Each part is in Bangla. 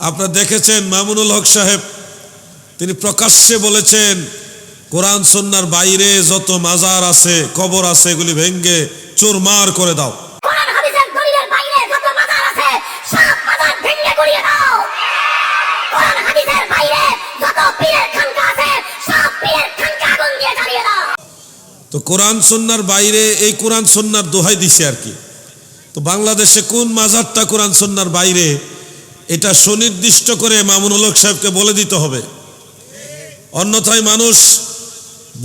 আপনারা দেখেছেন মামুনুল হক সাহেব তিনি প্রকাশ্যে বলেছেন কোরআন সন্ন্যার বাইরে যত মাজার আছে কবর আছে এগুলি ভেঙ্গে চুরমার করে দাও। তো কোরআন সন্ন্যার বাইরে এই কোরআন সন্ন্যার দোহাই দিছে আর কি। তো বাংলাদেশে কোন মাজারটা কোরআন সন্ন্যার বাইরে এটা সুনির্দিষ্ট করে মামুনুল হক সাহেবকে বলে দিতে হবে। অন্যথায় মানুষ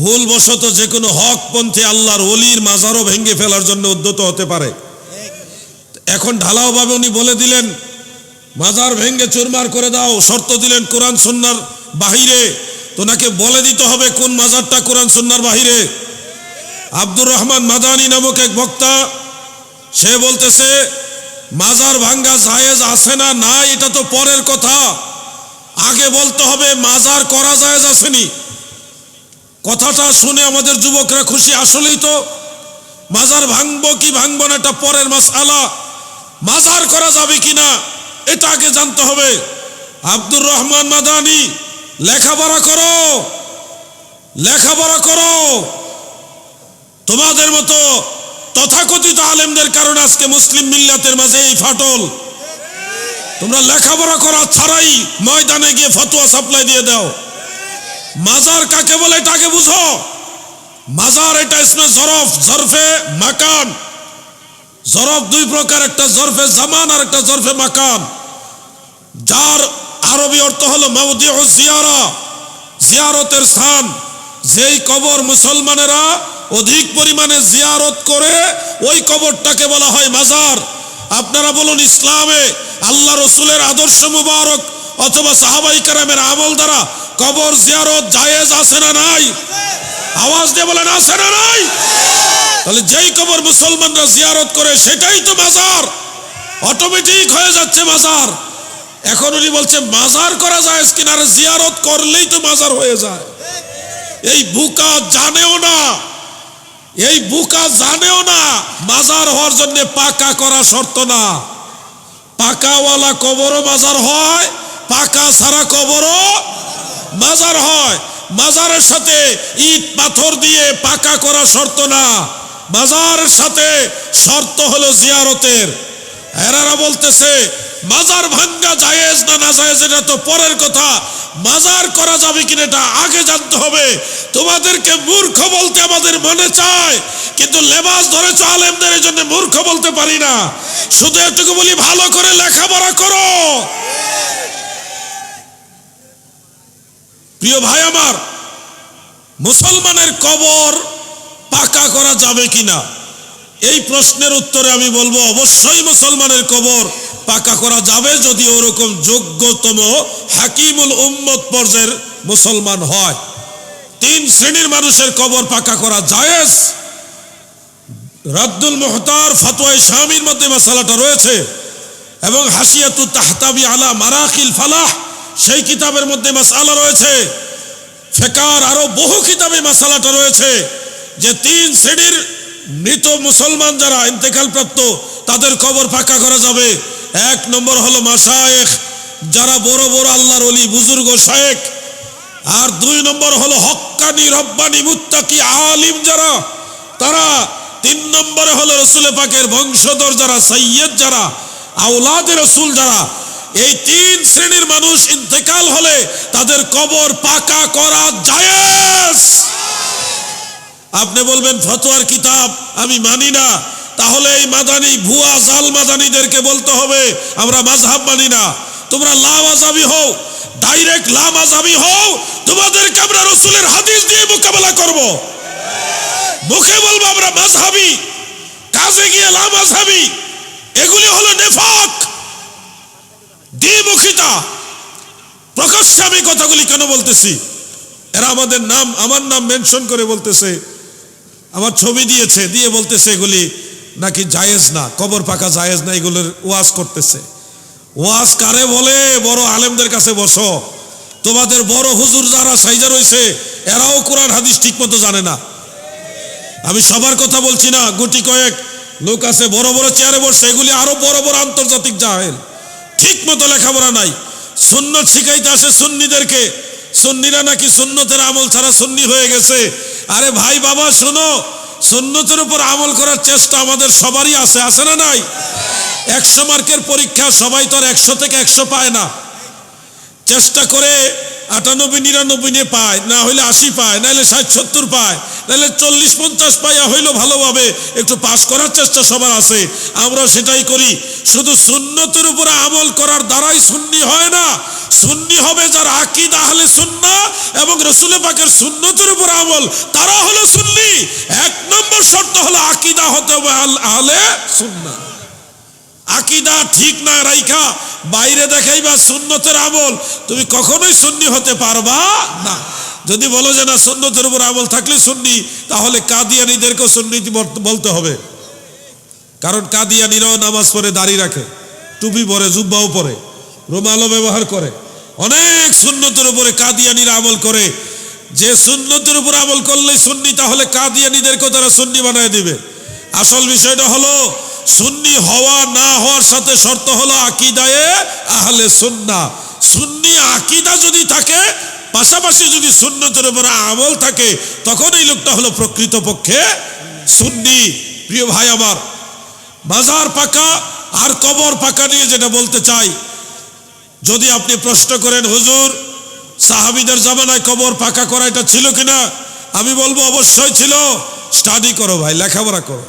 ভুলবশত যে কোনো হকপন্থী আল্লাহর অলির মাজারও ভেঙে ফেলার জন্য উদ্যত হতে পারে। এখন ঢালাওভাবে উনি বলে দিলেন, মাজার ভেঙ্গে চুরমার করে দাও, শর্ত দিলেন কোরআন সন্ন্যার বাহিরে। তো নাকে বলে দিতে হবে কোন মাজারটা কোরআন সন্ন্যার বাহিরে। আব্দুর রহমান মাদানি নামক এক বক্তা, সে বলতেছে মাজার ভাঙ্গা জায়েজ আছে না না এটা তো পরের কথা। আগে বলতে হবে, মাজার করা জায়েজ আসেনি। কথাটা শুনে আমাদের যুবকরা খুশি, আসলেই তো। মাজার ভাঙবো কি ভাঙবো না, এটা পরের মাসালা। মাজার করা যাবে কি না, এটা আগে জানতে হবে। আব্দুর রহমান মাদানি, লেখাপড়া করো। লেখাপড়া করো। তোমাদের মতো তথাকথিত আলেমদের কারণে আজকে মুসলিম মিল্লাতের মাঝে এই ফাটল। তোমরা লেখাপড়া করা ছাড়াই ময়দানে গিয়ে ফতোয়া সাপ্লাই দিয়ে দাও। মাজার কাকে বলে এটাকে বুঝো? মাজার এটা ইসমে জরফ, জরফে মাকান। জরফ দুই প্রকার, একটা জরফে জামান আর একটা জরফে মাকান। যার আরবি অর্থ হলো মাউদি ও জিয়ারা, জিয়ারতের স্থান। যেই কবর মুসলমানেরা অধিক পরিমাণে জিয়ারত করে ওই কবরটাকে বলা হয় মাজার। আপনারা বলুন ইসলামে আল্লাহ রসুলের আদর্শ মুবারক অথবা সাহাবাই কারামের আমল দ্বারা কবর জিয়ারত জায়েজ আছে না নাই? আওয়াজ দিয়ে বলেন, আছে না নাই? তাহলে যেই কবর মুসলমানরা জিয়ারত করে সেটাই তো মাজার। অটোমেটিক হয়ে যাচ্ছে মাজার। এখন উনি বলছে মাজার করা যায় কিনা জিয়ারত করলেই তো মাজার হয়ে যায়। এই বুকা জানেও না। এই বুকা জানেও না মাজার হওয়ার জন্য পাকা করা শর্ত না। পাকাওয়ালা কবরও মাজার হয়, পাকা সারা কবরও মাজার হয়। মাজারের সাথে ইট পাথর দিয়ে পাকা করা শর্ত না। মাজারের সাথে শর্ত হলো জিয়ারতের। এরারা বলতেছে মাজার ভাঙ্গা জায়েজ না না জায়েজ, এটা তো পরের কথা। মাজার করা যাবে কিনা এটা আগে জানতে হবে। তোমাদেরকে মূর্খ বলতে আমাদের মনে চায়, কিন্তু লেবাস ধরেছ আলেমদের, এই জন্য মূর্খ বলতে পারি না। শুধু এটুকু বলি, ভালো করে লেখাপড়া করো। প্রিয় ভাই আমার, মুসলমানের কবর পাকা করা যাবে কিনা? এই প্রশ্নের উত্তরে আমি বলব, অবশ্যই মুসলমানের কবর পাকা করা যাবে যদি ওরকম যোগ্যতম হাকিমুল উম্মত পর্যায়ের মুসলমান হয়। তিন শ্রেণির মানুষের কবর পাকা করা জায়েজ। রাদ্দুল মোহতার ফতোয়াই স্বামীর মধ্যে মশালাটা রয়েছে। এবং হাসিয়াতু তাহতাবি আলা মারাকিল ফালাহ, সেই কিতাবের মধ্যে মাসালা রয়েছে। ফেকার আরও বহু কিতাবে মাসালাটা রয়েছে যে তিন শ্রেণির মৃত মুসলমান যারা ইন্তেকাল প্রাপ্ত তাদের কবর পাকা করা যাবে। এক নম্বর হলো মাসায়েখ যারা বড় বড় আল্লাহর অলি বুজুর্গ শেখ আর দুই নম্বর হলো হক্কানি, রব্বানি, মুত্তাকি, আলিম যারা, তারা তিন নম্বরে হলো রসুল পাকের বংশধর যারা সৈয়দ যারা আউলাদের রসুল যারা। এই তিন শ্রেণির মানুষ ইন্তেকাল হলে তাদের কবর পাকা করা জায়েজ। আপনি বলবেন, ফতোয়ার কিতাব আমি মানি না। তাহলে এই মাদানি ভুয়া জাল মাদানিদেরকে বলতে হবে, আমরা মাঝহাব মানি না। তোমরা লা মাজাবি হও, ডাইরেক্ট লা মাজাবি হও, তোমাদেরকে আমরা রসুলের হাদিস দিয়ে মোকাবেলা করব। মুখে বলব আমরা মাঝহাবি কাজে গিয়ে লা মাঝহাবি এগুলি হলো নেফাক, দ্বিমুখিতা। প্রকাশ্যে আমি কথাগুলি কেন বলতেছি? এরা আমাদের নাম, আমার নাম মেনশন করে বলতেছে, আমার ছবি দিয়েছে, দিয়ে বলতেছে এগুলি নাকি জায়েজ না? কবর পাকা জায়েজ না? এগুলোর ওয়াজ করতেছে। ওয়াজ কারে বলে? বড় আলেমদের কাছে বসো। তোমাদের বড় হুজুর যারা সাইজা রয়েছে, এরাও কোরআন হাদিস ঠিক মতো জানে না। আমি সবার কথা বলছি না, গুটি কয়েক লোক আছে, বড় বড় চেয়ারে বসে এগুলি আরও বড় বড় আন্তর্জাতিক জাহেল। ঠিক মতো লেখাপড়া নাই। সুন্নত শিখাইতে আসে সুন্নিদেরকে। সুন্নিরা নাকি সুন্নতের আমল ছাড়া সুন্নি হয়ে গেছে। আরে ভাই বাবা, শোনো সুন্নতের উপর আমল করার চেষ্টা আমাদের সবারই আছে আছে না নাই? একশো মার্কের পরীক্ষা সবাই তো আর একশো থেকে একশো পায় না। চেষ্টা করে আটানব্বই, নিরানব্বই নিয়ে পায়, না হইলে আশি পায়, না হলে ষাট, সত্তর পায় নাহলে চল্লিশ, পঞ্চাশ পাইয়া হইল ভালোভাবে একটু পাস করার চেষ্টা সবার আছে। আমরা সেটাই করি। শুধু সুন্নতের উপরে আমল করার দ্বারাই সুন্নি হয় না। সুন্নি হবে যার আকিদ আহলে সুন্না এবং রসুলে পাকের সুন্নতের উপর আমল। তারা হলো সুন্নি। এক নম্বর শর্ত হলো আকিদা হতে হবে আহলে সুন্না আকিদা ঠিক না রাইখা, বাইরে দেখাইবা সুন্নতের আমল। তুমি কখনোই সুন্নি হতে পারবা না। যদি বলো যে না, সুন্নতের উপর আমল থাকলে সুন্নি, তাহলে কাদিয়ানিদেরকেও সুন্নিতি বল- বলতে হবে। কারণ কাদিয়ানিরাও নামাজ পড়ে, দাড়ি রাখে। টুপি পরে, জুব্বাও পরে। রুমালও ব্যবহার করে। অনেক সুন্নতের উপরে কাদিয়ানিরা আমল করে। যে সুন্নতের উপর আমল করলেই সুন্নি, তাহলে কাদিয়ানিদেরকেও তারা সুন্নি বানায় দিবে। আসল বিষয়টা হলো সুন্নি হওয়া না হওয়ার সাথে শর্ত হলো আকিদায়ে আহলে সুন্না। সুন্নি আকিদা যদি থাকে, পাশাপাশি যদি সুন্নতের উপর আমল থাকে, তখন এই লোকটা হলো প্রকৃতপক্ষে সুন্নি। প্রিয় ভাই আমার, বাজার পাকা আর কবর পাকা নিয়ে যেটা বলতে চাই, যদি আপনি প্রশ্ন করেন, হুজুর, সাহাবিদের জামানায় কবর পাকা করা এটা ছিল কিনা? আমি বলব, অবশ্যই ছিল। স্টাডি করো ভাই, লেখাপড়া করো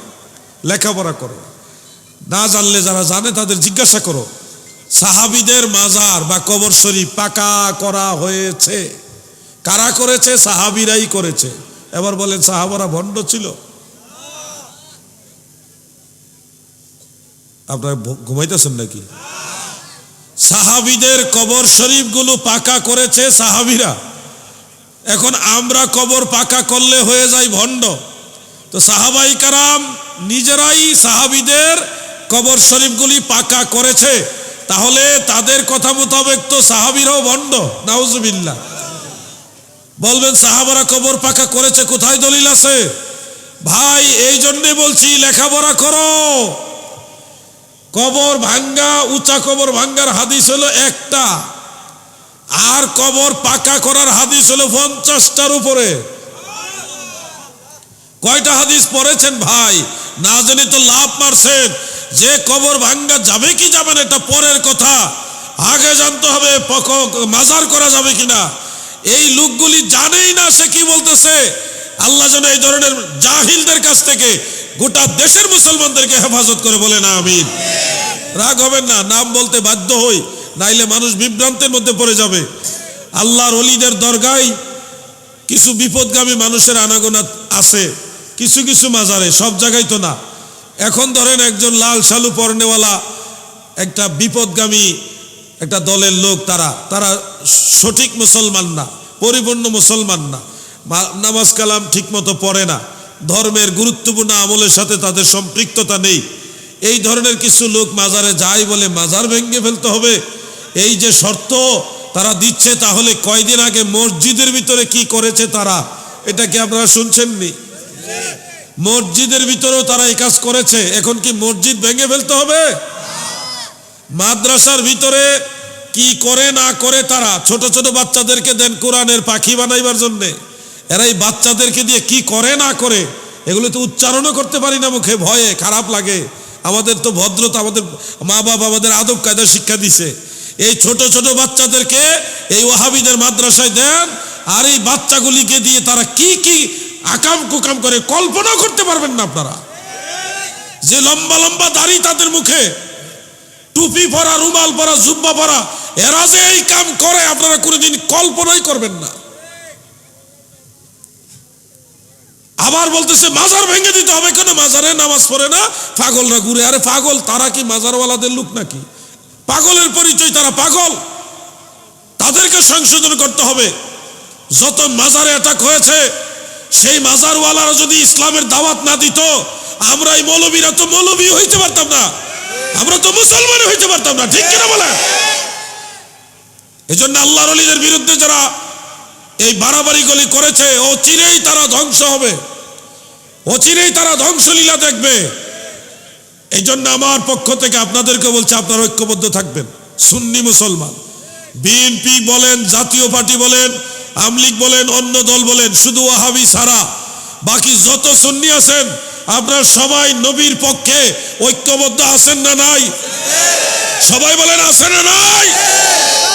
লেখাপড়া করো। না জানলে যারা জানে তাদের জিজ্ঞাসা করো। সাহাবিদের মাজার বা কবর শরীফ পাকা করা হয়েছে। কারা করেছে? সাহাবিরাই করেছে। এবার বলেন, সাহাবারা ভণ্ড ছিল? আপনারা ঘুমাইতেছেন নাকি? সাহাবিদের কবর শরীফগুলো পাকা করেছে সাহাবিরা। এখন আমরা কবর পাকা করলে হয়ে যায় ভণ্ড। তো সাহাবাই কারাম নিজেরাই সাহাবিদের কবর শরীফগুলি পাকা করেছে, তাহলে তাদের কথা মোতাবেক তো সাহাবিরাও ভণ্ড, নাউজুবিল্লাহ। বলবেন, সাহাবারা কবর পাকা করেছে, কোথায় দলিল আছে? ভাই, এই জন্যে বলছি, লেখাপড়া করো। কবর ভাঙ্গা, উঁচা কবর ভাঙ্গার হাদিস হলো একটা, আর কবর পাকা করার হাদিস হলো পঞ্চাশটার উপরে। কয়টা হাদিস পড়েছেন ভাই? না জানি তো লাভ মারছেন। যে কবর ভাঙ্গা যাবে কি যাবে না, এটা পরের কথা। আগে জানতে হবে মাজার করা যাবে কিনা। এই লোকগুলি জানেই না সে কি বলতেছে। আল্লাহ যেন এই ধরনের জাহিলদের কাছ থেকে গোটা দেশের মুসলমানদেরকে হেফাজত করে বলে না আমিন। রাগ হবেন না, নাম বলতে বাধ্য হই, নাইলে মানুষ বিভ্রান্তের মধ্যে পড়ে যাবে। আল্লাহর অলিদের দরগায় কিছু বিপদগামী মানুষের আনাগোনা আছে, কিছু কিছু মাজারে, সব জায়গায় তো না। এখন ধরেন একজন লাল শালু পরনেওয়ালা, একটা বিপদগামী একটা দলের লোক তারা তারা সঠিক মুসলমান না, পরিপূর্ণ মুসলমান না নামাজ কালাম ঠিক মতো পড়ে না, ধর্মের গুরুত্বপূর্ণ আমলের সাথে তাদের সম্পৃক্ততা নেই। এই ধরনের কিছু লোক মাজারে যায় বলে মাজার ভেঙে ফেলতে হবে। এই যে শর্ত তারা দিচ্ছে, তাহলে কয়দিন আগে মসজিদের ভিতরে কি করেছে তারা, এটা কি আপনারা শুনছেননি? মসজিদের ভিতরেও তারা এই কাজ করেছে। এখন কি মসজিদ ভেঙে ফেলতে হবে? মাদ্রাসার ভিতরে কি করে না করে তারা? ছোট ছোট বাচ্চাদেরকে দেন কোরআনের পাখি বানাইবার জন্যে। এরা এই বাচ্চাদেরকে দিয়ে কি করে না করে? এগুলো তো উচ্চারণও করতে পারি না মুখে, ভয়ে, খারাপ লাগে। আমাদের তো ভদ্রতা, আমাদের মা বাবা আমাদের আদব কায়দা শিক্ষা দিছে। এই ছোট ছোট বাচ্চাদেরকে এই ওহাবিদের মাদ্রাসায় দেন আর এই বাচ্চাগুলিকে দিয়ে তারা কি কি আকাম কুকাম করে কল্পনা করতে পারবেন না আপনারা। যে লম্বা লম্বা দাড়ি তাদের মুখে, টুপি পরা, রুমাল পরা, জুব্বা পরা, এরা যে এই কাম করে, আপনারা কোনোদিন কল্পনাই করবেন না। আবার বলতেছে, মাজার ভেঙে দিতে হবে কেন? মাজারে নামাজ পড়ে না, পাগলরা ঘুরে। আরে পাগল, তারা কি মাজারওয়ালাদের লোক নাকি? পাগলের পরিচয় তারা পাগল। তাদেরকে সংশোধন করতে হবে। যত মাজারে অ্যাটাক হয়েছে সেই মাজারওয়ালারা যদি ইসলামের দাওয়াত না দিত আমরা এই মৌলবীরা তো মৌলবী হইতে পারতাম না। আমরা তো মুসলমান হইতে পারতাম না, ঠিক কিনা বলে এই জন্য আল্লাহর অলিদের বিরুদ্ধে যারা এই বাড়াবাড়ি গলি করেছে, ও চিরেই তারা ধ্বংস হবে। অচিরেই তারা ধ্বংসলীলা দেখবে। এই জন্য আমার পক্ষ থেকে আপনাদেরকে বলছে, আপনারা ঐক্যবদ্ধ থাকবেন। সুন্নি মুসলমান। বিএনপি বলেন, জাতীয় পার্টি বলেন আমলিগ বলেন, অন্য দল বলেন, শুধু ওয়াহাবি ছাড়া। বাকি যত সুন্নি আছেন, আপনার সবাই নবীর পক্ষে ঐক্যবদ্ধ আছেন না নাই? সবাই বলেন, আছেন না নাই?